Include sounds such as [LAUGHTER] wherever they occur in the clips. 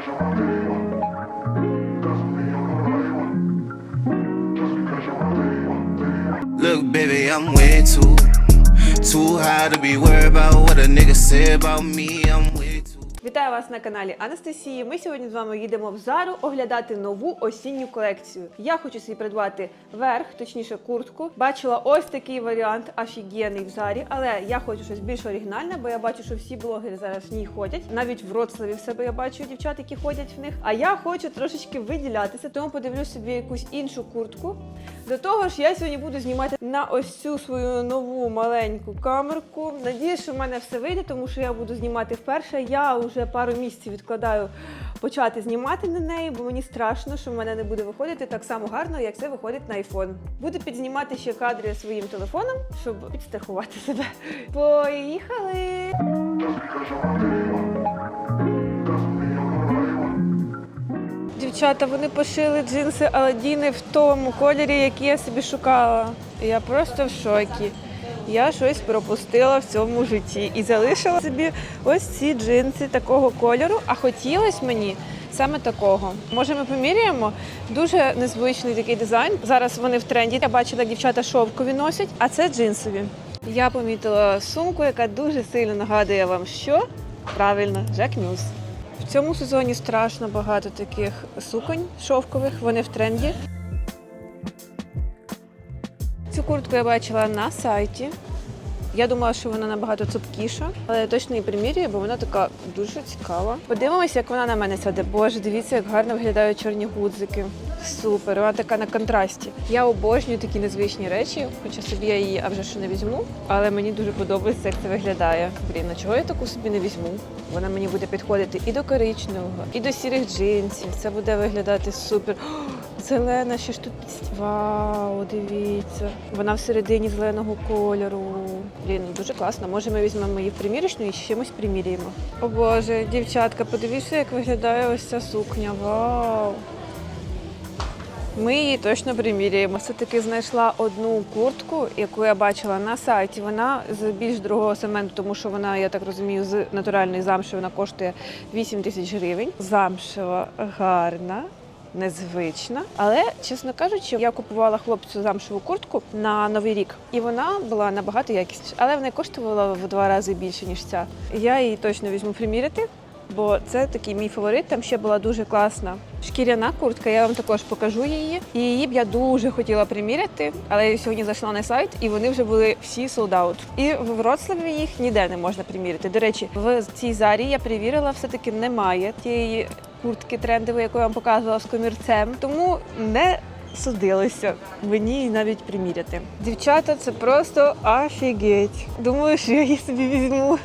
Look, baby, I'm way too, too high to be worried about what a nigga say about me. I'm. Вітаю вас на каналі Анастасії. Ми сьогодні з вами їдемо в Зару оглядати нову осінню колекцію. Я хочу собі придбати верх, точніше куртку. Бачила ось такий варіант офігенний в Зарі, але я хочу щось більш оригінальне, бо я бачу, що всі блогери зараз в ній ходять. Навіть в Вроцлаві в себе я бачу дівчат, які ходять в них. А я хочу трошечки виділятися, тому подивлюсь собі якусь іншу куртку. До того ж, я сьогодні буду знімати на ось цю свою нову маленьку камерку. Надіюсь, що в мене все вийде, тому що я буду знімати вперше. Я вже пару місяців відкладаю почати знімати на неї, бо мені страшно, що в мене не буде виходити так само гарно, як це виходить на iPhone. Буду підзнімати ще кадри своїм телефоном, щоб підстрахувати себе. Поїхали! Дівчата, вони пошили джинси Аладдіни в тому кольорі, який я собі шукала. Я просто в шокі. Я щось пропустила в цьому житті і залишила собі ось ці джинси такого кольору, а хотілося мені саме такого. Може, ми поміряємо? Дуже незвичний такий дизайн. Зараз вони в тренді. Я бачила, дівчата шовкові носять, а це джинсові. Я помітила сумку, яка дуже сильно нагадує вам, що правильно, Жак Мюс. В цьому сезоні страшно багато таких суконь шовкових, вони в тренді. Цю куртку я бачила на сайті. Я думала, що вона набагато цупкіша, але я точно її примірюю, бо вона така дуже цікава. Подивимося, як вона на мене сяде. Боже, дивіться, як гарно виглядають чорні гудзики. Супер, вона така на контрасті. Я обожнюю такі незвичні речі, хоча собі я її а вже що не візьму. Але мені дуже подобається, як це виглядає. Блін, а чого я таку собі не візьму? Вона мені буде підходити і до коричневого, і до сірих джинсів. Це буде виглядати супер. Зелена, ще піс- Вау, дивіться. Вона всередині зеленого кольору. Блін, ну дуже класно. Може, ми візьмемо її в примірочну і чимось приміряємо. О Боже, дівчатка, подивіться, як виглядає ось ця сукня. Вау! Ми її точно приміряємо. Все-таки знайшла одну куртку, яку я бачила на сайті. Вона з більш дорогого сегменту, тому що вона, я так розумію, з натуральної замши вона коштує 8 тисяч гривень. Замшева гарна. Незвична, але чесно кажучи, я купувала хлопцю замшеву куртку на новий рік, і вона була набагато якісніша, але вона коштувала в два рази більше ніж ця. Я її точно візьму приміряти, бо це такий мій фаворит. Там ще була дуже класна шкіряна куртка. Я вам також покажу її. І її б я дуже хотіла приміряти, але я сьогодні зайшла на сайт, і вони вже були всі out. І в Вроцлаві їх ніде не можна приміряти. До речі, в цій зарі я перевірила, все таки немає тієї куртки трендової, яку я вам показувала з комірцем. Тому не судилося мені її навіть приміряти. Дівчата, це просто офігеть. Думаю, що я її собі візьму.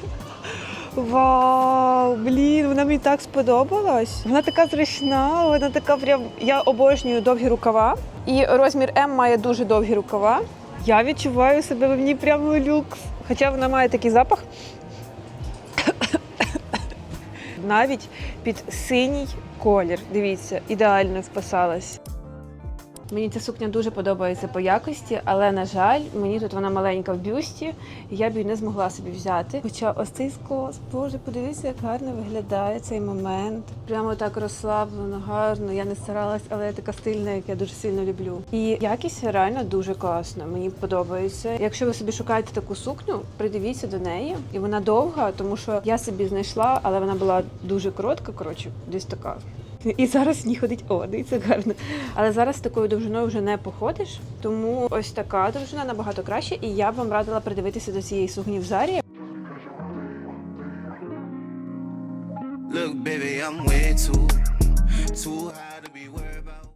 Вау, блін, вона мені так сподобалась. Вона така зручна, вона така прям. Я обожнюю довгі рукава. І розмір М має дуже довгі рукава. Я відчуваю себе в ній прямо люкс. Хоча вона має такий запах. Навіть під синій колір. Дивіться, ідеально вписалась. Мені ця сукня дуже подобається по якості, але на жаль, мені тут вона маленька в бюсті, і я б її не змогла собі взяти. Хоча ось цей скос, боже, подивіться, як гарно виглядає цей момент. Прямо так розслаблено, гарно. Я не старалась, але я така стильна, як я дуже сильно люблю. І якість реально дуже класна. Мені подобається. Якщо ви собі шукаєте таку сукню, придивіться до неї, і вона довга, тому що я собі знайшла, але вона була дуже коротка. Коротше, десь така. І зараз в ній ходить о, дивіться гарно. Але зараз такою довжиною вже не походиш, тому ось така довжина набагато краще, і я б вам радила придивитися до цієї сукні в зарі.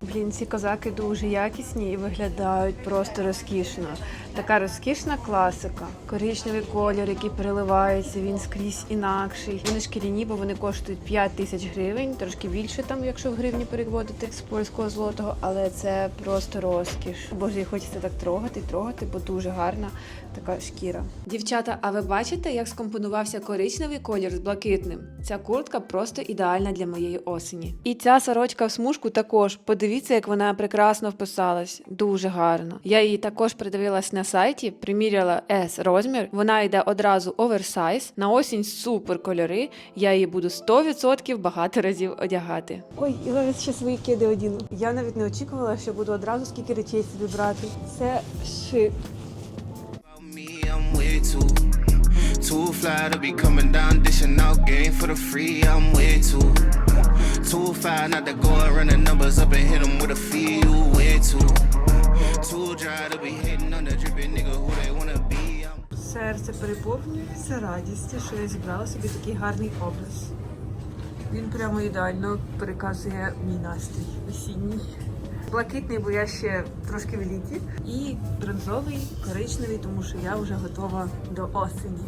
Блін, ці козаки дуже якісні і виглядають просто розкішно. Така розкішна класика. Коричневий колір, який переливається, він скрізь інакший. Вони шкіряні, бо вони коштують 5 тисяч гривень, трошки більше там, якщо в гривні переводити з польського злотого, але це просто розкіш. Боже, хочеться так трогати, трогати, бо дуже гарна така шкіра. Дівчата, а ви бачите, як скомпонувався коричневий колір з блакитним? Ця куртка просто ідеальна для моєї осені. І ця сорочка в смужку також. Подивіться, як вона прекрасно вписалась. Дуже гарно. Я її також придивилась на сайті, приміряла S розмір. Вона йде одразу оверсайз. На осінь супер кольори. Я її буду 100% багато разів одягати. Ой, і зараз ще свої киди одіну. Я навіть не очікувала, що буду одразу скільки речей собі брати. Це шик. About me, I'm way too, too fly to be coming down, dishing out game for the free. I'm way too, too fly not to go and run the numbers up and hit them with a fee. You way too, too dry to be hitting on the dripping nigga who they wanna be. I'm Серце переповнюється радістю, що я зібрала собі такий гарний образ. Він прямо ідеально переказує мій настрій осінній. Блакитний, бо я ще трошки в літі. І бронзовий, коричневий, тому що я вже готова до осені.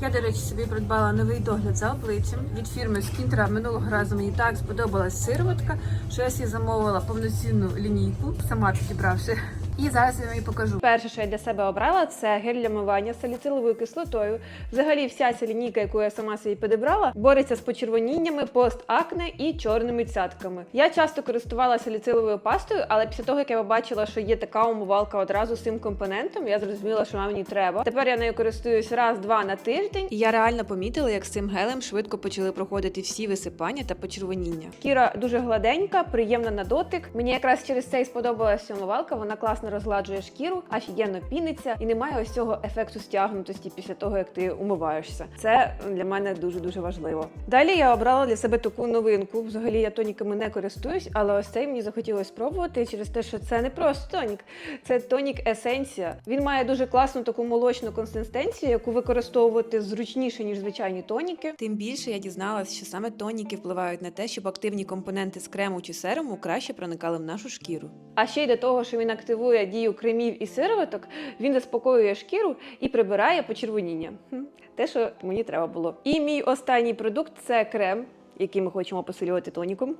Я, до речі, собі придбала новий догляд за обличчям від фірми Скінтера. Минулого разу мені так сподобалась сироватка, що я собі замовила повноцінну лінійку, сама підібравши. І зараз я вам її покажу. Перше, що я для себе обрала, це гель для мивання з саліциловою кислотою. Взагалі, вся ця лінійка, яку я сама собі підібрала, бореться з почервоніннями, постакне і чорними цятками. Я часто користувалася саліциловою пастою, але після того, як я побачила, що є така умивалка одразу з цим компонентом, я зрозуміла, що вона мені треба. Тепер я нею користуюсь раз-два на тиждень. І я реально помітила, як з цим гелем швидко почали проходити всі висипання та почервоніння. Шкіра дуже гладенька, приємна на дотик. Мені якраз через це і сподобалася умивалка. Вона класно розгладжує шкіру, офігенно піниться і немає ось цього ефекту стягнутості після того, як ти умиваєшся. Це для мене дуже дуже важливо. Далі я обрала для себе таку новинку. Взагалі я тоніками не користуюсь, але ось цей мені захотілося спробувати через те, що це не просто тонік, це тонік есенція. Він має дуже класну таку молочну консистенцію, яку використовувати зручніше ніж звичайні тоніки. Тим більше я дізналась, що саме тоніки впливають на те, щоб активні компоненти з крему чи серуму краще проникали в нашу шкіру. А ще й до того, що він активує дію кремів і сироваток, він заспокоює шкіру і прибирає почервоніння. Те, що мені треба було. І мій останній продукт це крем. Який ми хочемо посилювати тоніком.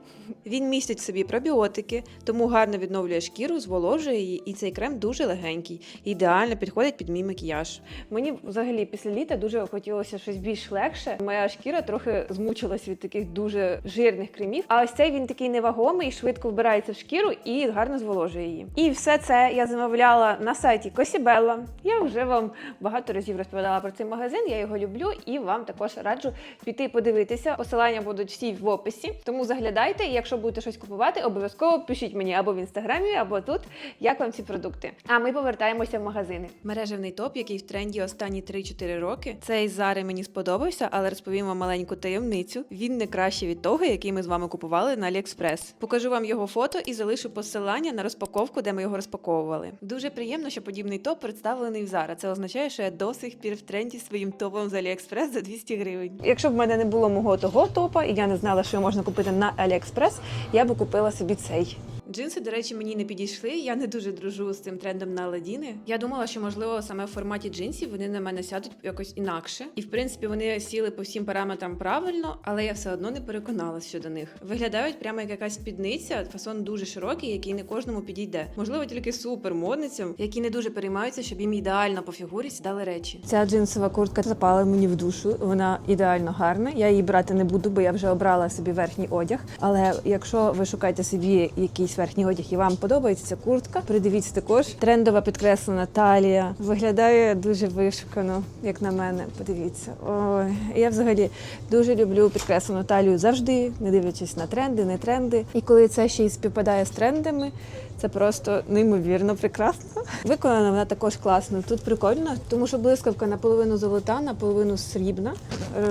Він містить в собі пробіотики, тому гарно відновлює шкіру, зволожує її, і цей крем дуже легенький, ідеально підходить під мій макіяж. Мені взагалі після літа дуже хотілося щось більш легше. Моя шкіра трохи змучилась від таких дуже жирних кремів. А ось цей він такий невагомий, швидко вбирається в шкіру і гарно зволожує її. І все це я замовляла на сайті Косібелла. Я вже вам багато разів розповідала про цей магазин. Я його люблю і вам також раджу піти подивитися. Посилання будуть всі в описі. Тому заглядайте, і якщо будете щось купувати, обов'язково пишіть мені або в інстаграмі, або тут, як вам ці продукти. А ми повертаємося в магазини. Мережевний топ, який в тренді останні 3-4 роки. Цей Зари мені сподобався, але розповім вам маленьку таємницю. Він не кращий від того, який ми з вами купували на AliExpress. Покажу вам його фото і залишу посилання на розпаковку, де ми його розпаковували. Дуже приємно, що подібний топ представлений в Zara. Це означає, що я до сих пір в тренді своїм топом з AliExpress за 200 гривень. Якщо б в мене не було мого того топа, я не знала, що можна купити на AliExpress, я би купила собі цей. Джинси, до речі, мені не підійшли. Я не дуже дружу з цим трендом на Аладіни. Я думала, що можливо саме в форматі джинсів вони на мене сядуть якось інакше. І в принципі вони сіли по всім параметрам правильно, але я все одно не переконалась щодо них. Виглядають прямо як якась спідниця, фасон дуже широкий, який не кожному підійде. Можливо, тільки супермодницям, які не дуже переймаються, щоб їм ідеально по фігурі сідали речі. Ця джинсова куртка запала мені в душу. Вона ідеально гарна. Я її брати не буду, бо я вже обрала собі верхній одяг. Але якщо ви шукаєте собі якийсь верхній одяг і вам подобається ця куртка, придивіться також. Трендова підкреслена талія. Виглядає дуже вишукано, як на мене. Подивіться. Ой, я взагалі дуже люблю підкреслену талію завжди, не дивлячись на тренди, не тренди. І коли це ще й співпадає з трендами, це просто неймовірно прекрасно. Виконана вона також класно. Тут прикольно, тому що блискавка наполовину золота, наполовину срібна.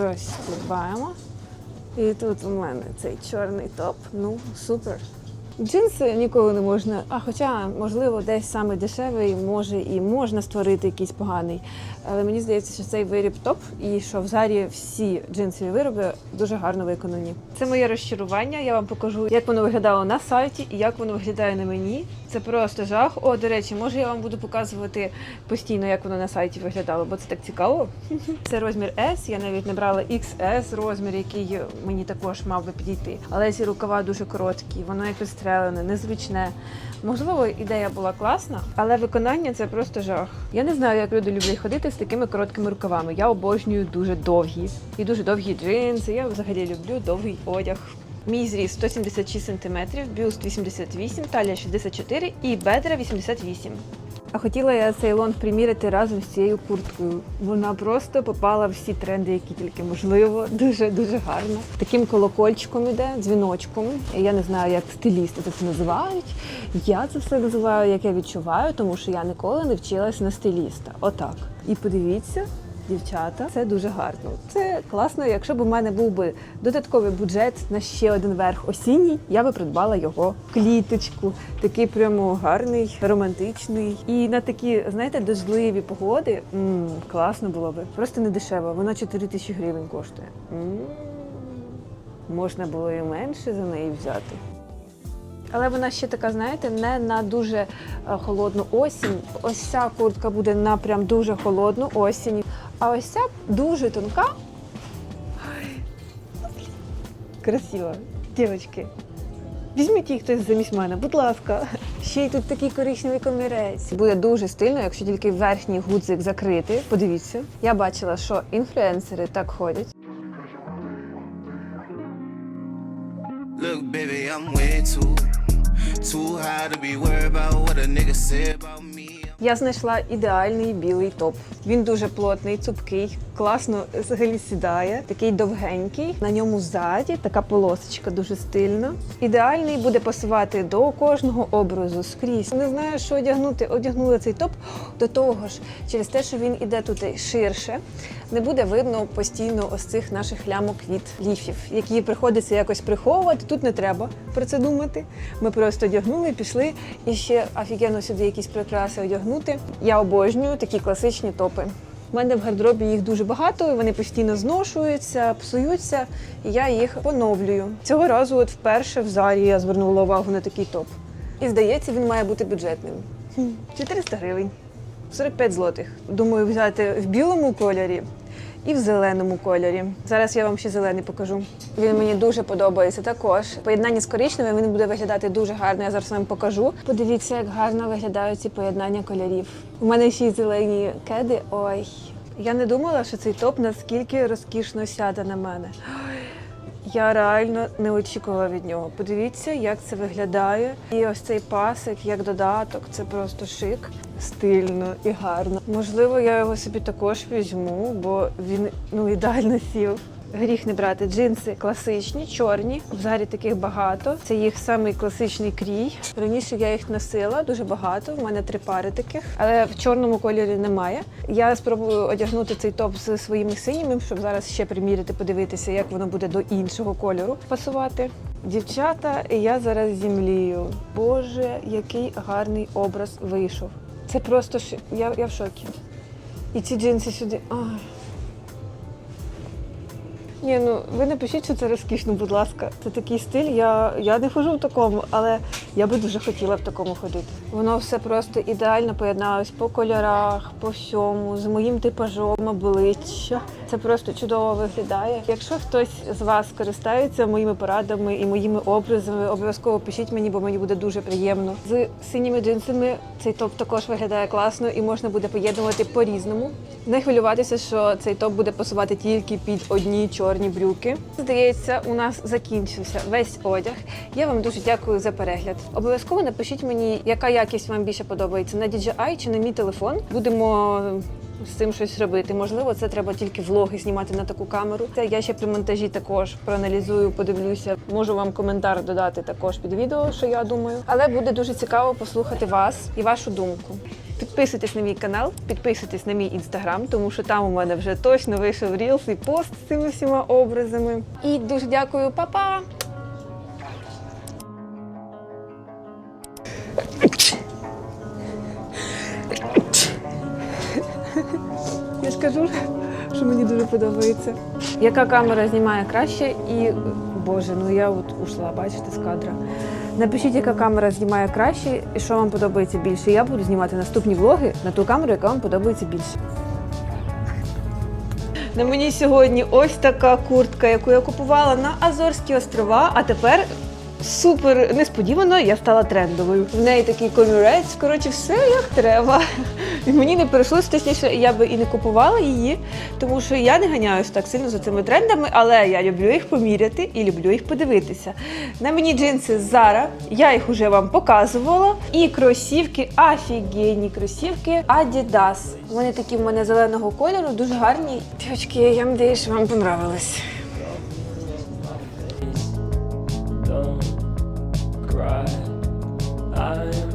Розстібаємо. І тут у мене цей чорний топ. Ну, супер. Джинси ніколи не можна, а хоча, можливо, десь саме дешевий може і можна створити якийсь поганий. Але мені здається, що цей виріб топ, і що в зарі всі джинсові вироби дуже гарно виконані. Це моє розчарування. Я вам покажу, як воно виглядало на сайті і як воно виглядає на мені. Це просто жах. О, до речі, може я вам буду показувати постійно, як воно на сайті виглядало, бо це так цікаво. [LAUGHS] Це розмір S, Я навіть не брала XS розмір, який мені також мав би підійти. Але ці рукава дуже короткі. Воно якось прострелене, незручне. Можливо, ідея була класна, але виконання це просто жах. Я не знаю, як люди люблять ходити з такими короткими рукавами. Я обожнюю дуже довгі і дуже довгі джинси. Я взагалі люблю довгий одяг. Мій зріс 176 см, бюст 88, талія 64 і бедра 88. А хотіла я цей лонг приміряти разом з цією курткою. Вона просто попала в всі тренди, які тільки можливо. Дуже дуже гарно. Таким колокольчиком іде, дзвіночком. Я не знаю, як стилісти це називають. Я це все називаю, як я відчуваю, тому що я ніколи не вчилась на стиліста. Отак. І подивіться. Дівчата, це дуже гарно. Це класно. Якщо б у мене був би додатковий бюджет на ще один верх осінній, я би придбала його кліточку. Такий прямо гарний, романтичний. І на такі, знаєте, дождливі погоди м, класно було би. Просто не дешево. Вона 4 тисячі гривень коштує. М, Можна було і менше за неї взяти. Але вона ще така, знаєте, не на дуже е, холодну осінь. Ось ця куртка буде на прям дуже холодну осінь. А ось ця дуже тонка. Красиво. Дівчатки, візьміть їх хтось замість мене, будь ласка. Ще й тут такий коричневий комірець. Буде дуже стильно, якщо тільки верхній гудзик закрити. Подивіться. Я бачила, що інфлюенсери так ходять. Look, baby, I'm way too, too high to be worried about what a nigga said about me. Я знайшла ідеальний білий топ. Він дуже плотний, цупкий, класно взагалі сідає, такий довгенький. На ньому ззаді така полосочка дуже стильна. Ідеальний буде пасувати до кожного образу скрізь. Не знаю, що одягнути. Одягнула цей топ до того ж, через те, що він іде тут ширше, не буде видно постійно ось цих наших лямок від ліфів, які приходиться якось приховувати. Тут не треба про це думати. Ми просто одягнули, пішли і ще офігенно сюди якісь прикраси одягнути. Я обожнюю такі класичні топи. У мене в гардеробі їх дуже багато, і вони постійно зношуються, псуються, і я їх поновлюю. Цього разу, от вперше в зарі я звернула увагу на такий топ. І здається, він має бути бюджетним. 400 гривень, 45 злотих. Думаю, взяти в білому кольорі і в зеленому кольорі. Зараз я вам ще зелений покажу. Він мені дуже подобається також. поєднання з коричневим він буде виглядати дуже гарно. Я зараз вам покажу. Подивіться, як гарно виглядають ці поєднання кольорів. У мене ще й зелені кеди. Ой. Я не думала, що цей топ наскільки розкішно сяде на мене. Я реально не очікувала від нього. Подивіться, як це виглядає. І ось цей пасик як додаток. Це просто шик, стильно і гарно. Можливо, я його собі також візьму, бо він ну ідеально сів. Гріх не брати джинси класичні, чорні. В зарі таких багато. Це їх самий класичний крій. Раніше я їх носила дуже багато. В мене три пари таких, але в чорному кольорі немає. Я спробую одягнути цей топ з своїми синіми, щоб зараз ще приміряти, подивитися, як воно буде до іншого кольору пасувати. Дівчата, я зараз зімлію. Боже, який гарний образ вийшов. Це просто ши... я, я в шокі. І ці джинси сюди. Ай. Ні, ну ви напишіть, що це розкішно, будь ласка. Це такий стиль. Я, я не хожу в такому, але я би дуже хотіла в такому ходити. Воно все просто ідеально поєдналось по кольорах, по всьому, з моїм типажом обличчя. Це просто чудово виглядає. Якщо хтось з вас користається моїми порадами і моїми образами, обов'язково пишіть мені, бо мені буде дуже приємно. З синіми джинсами цей топ також виглядає класно і можна буде поєднувати по-різному. Не хвилюватися, що цей топ буде пасувати тільки під одні чорні брюки. Здається, у нас закінчився весь одяг. Я вам дуже дякую за перегляд. Обов'язково напишіть мені, яка якість вам більше подобається на DJI чи на мій телефон. Будемо з цим щось робити. Можливо, це треба тільки влоги знімати на таку камеру. Це я ще при монтажі також проаналізую, подивлюся. Можу вам коментар додати також під відео, що я думаю. Але буде дуже цікаво послухати вас і вашу думку. Підписуйтесь на мій канал, підписуйтесь на мій інстаграм, тому що там у мене вже точно вийшов рілс і пост з цими всіма образами. І дуже дякую, па-па! Я ж кажу, що мені дуже подобається. Яка камера знімає краще і. Боже, ну я от ушла, бачите, з кадра. Напишіть, яка камера знімає краще і що вам подобається більше. Я буду знімати наступні влоги на ту камеру, яка вам подобається більше. На мені сьогодні ось така куртка, яку я купувала на Азорські острова, а тепер супер несподівано я стала трендовою. В неї такий комірець, коротше, все як треба. І мені не прийшлося, точніше, я би і не купувала її, тому що я не ганяюсь так сильно за цими трендами, але я люблю їх поміряти і люблю їх подивитися. На мені джинси Zara, я їх уже вам показувала. І кросівки, офігенні кросівки Adidas. Вони такі в мене зеленого кольору, дуже гарні. Дівчатки, я надіюсь, що вам понравилось. cry. I'm